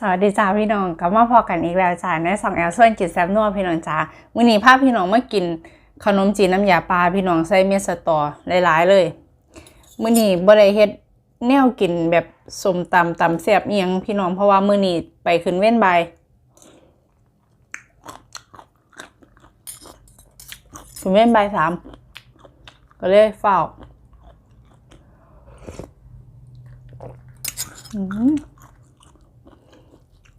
สวัสดีจ้าพี่น้องกลับมาพอกันอีกแล้วจ้าในสองแอลส่วนกินแซบนัวพี่น้องจ้ามื้อนี้พาพี่น้องมากินขนมจีนน้ำยาปลาพี่น้องใส่เม็ดสตอหลายๆเลยมื้อนี้บ่ได้เฮ็ดแนวกินแบบสมตำตำแซ่บเอียงพี่น้องเพราะว่ามื้อนี้ไปขึ้นเว้นใบขึ้นเว้นใบสามก็เลยเฝ้าอืม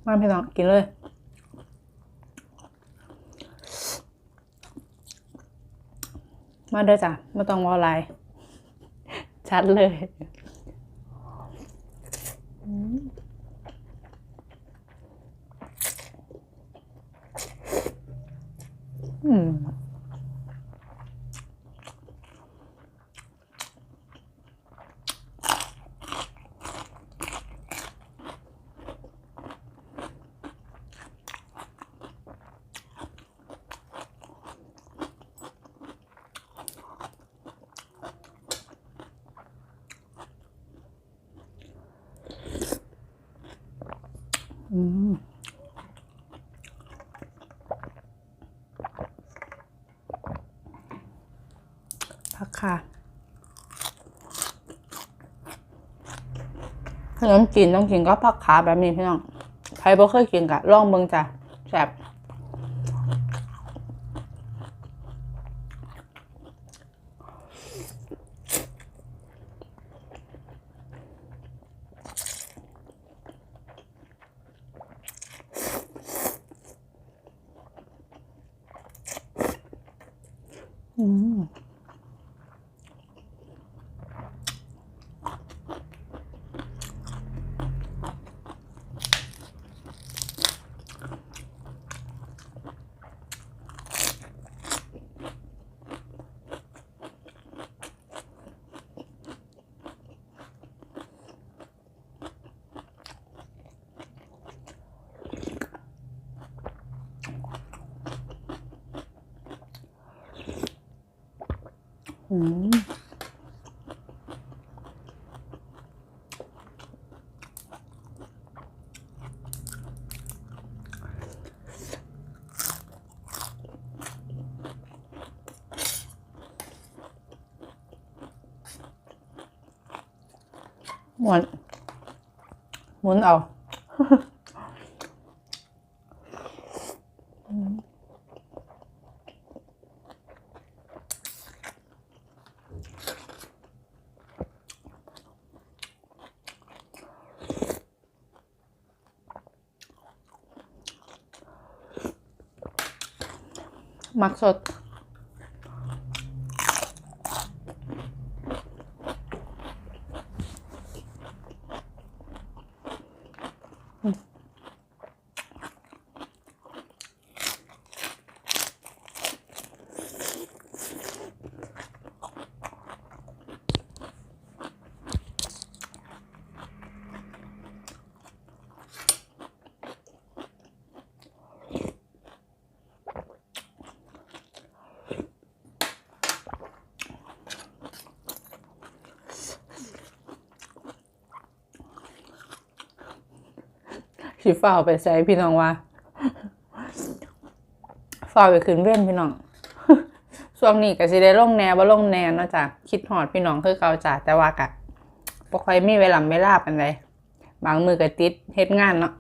มาพี่น้องกินเลยมาเด้อจ้ะไม่ต้องวอลไลน์ชัดเลย อืมพักค่ะขนมจีนต้องกินก็ผักขาแบบนี้พี่น้อง ใครบ่เคยกินกะลองเบิ่งจ้ะแซ่บ อื หมุนหมุนเอา มั สดสิฝ้าวไปใส่พี่น้องว่าฝ้าวไปขึ้นเว้นพี่น้องช่วงนี้ก็สิได้ลงแนวบ่ลงแนวเนาะจ้ะคิดหอดพี่น้องคือเก่าจ้ะแต่ว่ากะบ่ค่อยมีเวลาเวลาปานใดบางมือก็ติดเฮ็ดงานเนาะ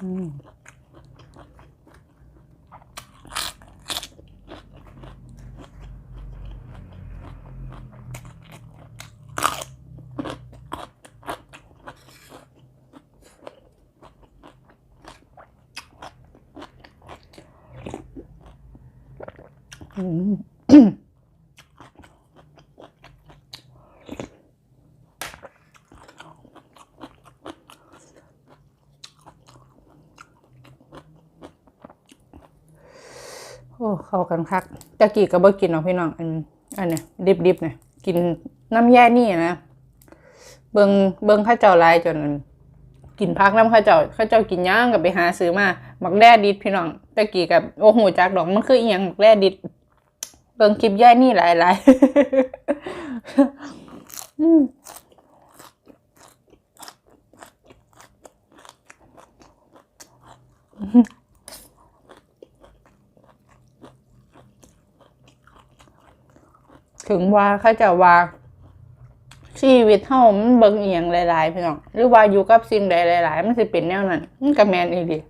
โอ้ เข้ากันคักตะกี้ก็บ่กินเนาะพี่น้องอันอันเนี้ยดิบๆเนี่ยกินน้ำแย่นี่นะเบิงเบิงข้าเจ้าลายจนกินพักน้ำข้าเจ้าข้าเจ้ากินย่างกับไปหาซื้อมาหมักแร่ดิดพี่น้องตะกี้กับโอ้โหจักดอกมันคืออีหยังหมักแร่ดิดเบิงคลิปแย่นี่หลายหลายอืม ถึงว่าเขาจะว่า ชีวิตเฮามันเบิ่งอียงหลายๆพี่น้องหรือว่าอยู่กับสิ่งใดหลาย ๆ มันสิเป็นแนวนั้นมันก็แมนอีหลีแ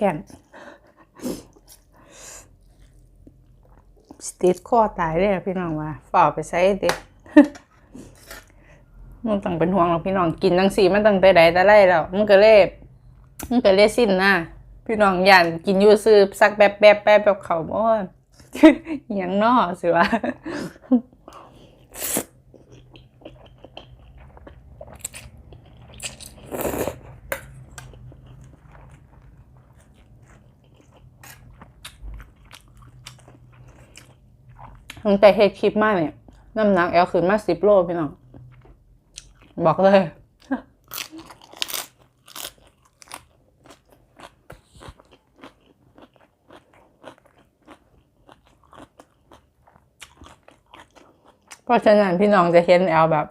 ข็งสติดคอตายเลยพี่น้องว่าฝ่าไปใช้เด็กมันต้องเป็นห่วงหรอกพี่น้องกินจังสีมันตั้งแต่ใดแต่ไรแล้วมันก็เลยมันก็เลยสิ้นน้าพี่น้องย่านกินยูซื้อสักแบบแบบแบบแบบเขาโอ้อหย่างนอสิวะ ตั้งแต่เฮ็ดคลิปมาเนี่ยน้ำหนักแอลขึ้นมาสิบโลพี่น้องบอกเลยเพราะฉะนั้นพี่น้องจะเห็นแอลแบบ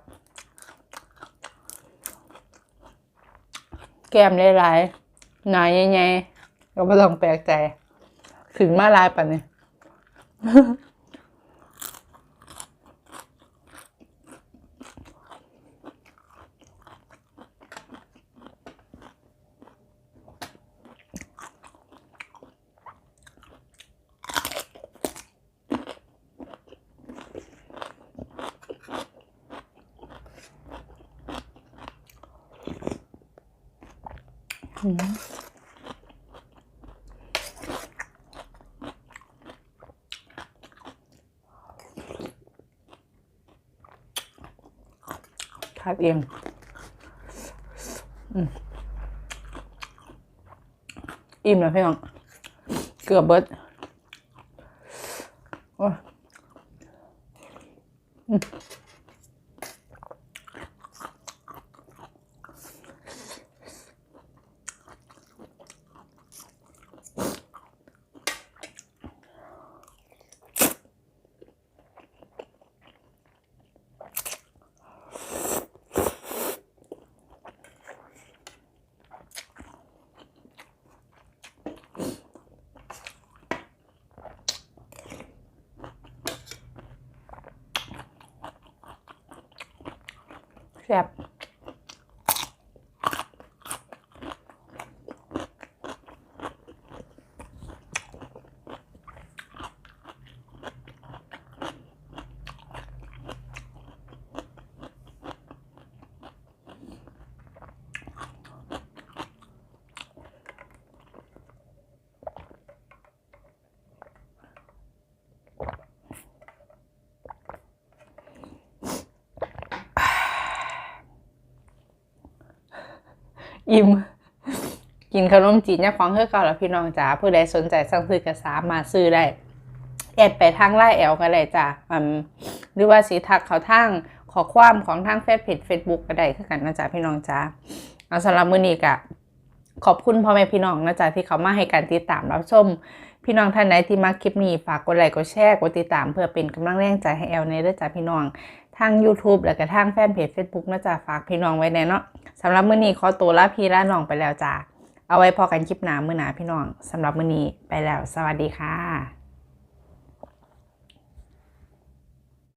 แก้มหลายๆหนาใหญ่ๆก็ไม่ต้องแปลกใจถึงมาลายปันนี้ ทาเองอืมอิ่มแล้วพี่น้อง เกือบเบิดอ้อืม แอิ่มกินขนมจีนยาของเฮือเก่าแล้วพี่น้องจ๋าผู้ใดสนใจสั่งซื้อกระสามาซื้อได้แอดไปทางไลน์แอลก็ได้จ้ะหรือว่าสีทักเขาทางขอความของทางเฟซเพจเฟซบุ๊กก็ได้คือกันนะจ๊ะพี่น้องจ้าเอาสำหรับมื้อนี้กะขอบคุณพ่อแม่พี่น้องนะจ๊ะที่เขามาให้การติดตามรับชม พี่น้องท่านไหนที่มาคลิปนี้ฝากกดไลค์กดแชร์กดติดตาม เพื่อเป็นกำลังแรงใจให้แอลในเด้อจ้ะพี่น้องทาง YouTube แล้วก็ทางแฟนเพจ Facebook นะจ๊ะฝากพี่น้องไว้แน่เนาะสำหรับมื้อนี้ขอตัวลาพี่ลาน้องไปแล้วจ้าเอาไว้พอกันคลิปหน้ามื้อหน้าพี่น้องสำหรับมื้อนี้ไปแล้ว สวัสดีค่ะ